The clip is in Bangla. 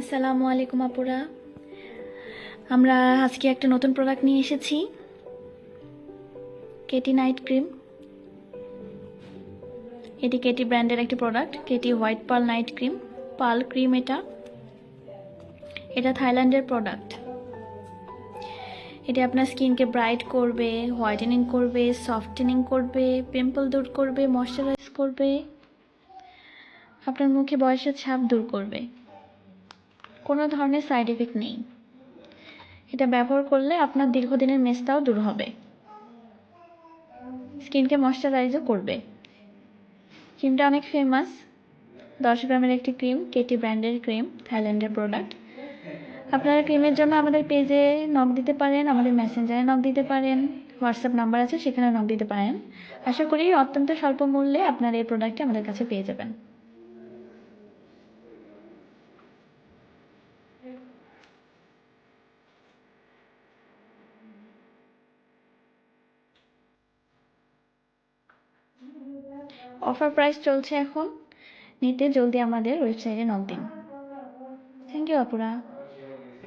আসসালামু আলাইকুম আপুরা। আমরা আজকে একটা নতুন প্রোডাক্ট নিয়ে এসেছি। কেটি নাইট ক্রিম এটি কেটি ব্র্যান্ডের একটি product K T white pearl night cream pearl cream এটা। এটা থাইল্যান্ডের প্রোডাক্ট এটি আপনার স্কিনকে ব্রাইট করবে, হোয়াইটেনিং করবে সফটেনিং করবে পিম্পল দূর করবে ময়শ্চারাইজ করবে। আপনার মুখে বয়সের ছাপ দূর করবে। কোনো ধরনের সাইড এফেক্ট নেই। এটা ব্যবহার করলে আপনার দীর্ঘদিনের মেসটাও দূর হবে। স্কিনকে ময়শ্চারাইজও করবে। ক্রিমটা অনেক ফেমাস দশ গ্রামের একটি ক্রিম কেটি ব্র্যান্ডের ক্রিম থাইল্যান্ডের প্রোডাক্ট আপনারা ক্রিমের জন্য আমাদের পেজে নক দিতে পারেন, আমাদের মেসেঞ্জারে নক দিতে পারেন হোয়াটসঅ্যাপ নাম্বার আছে, সেখানে নক দিতে পারেন। আশা করি অত্যন্ত স্বল্প মূল্যে আপনার এই প্রোডাক্টটি আমাদের কাছে পেয়ে যাবেন। অফার প্রাইস চলছে এখন। নিতে জলদি আমাদের ওয়েবসাইটে নক দিন। থ্যাংক ইউ আপুরা।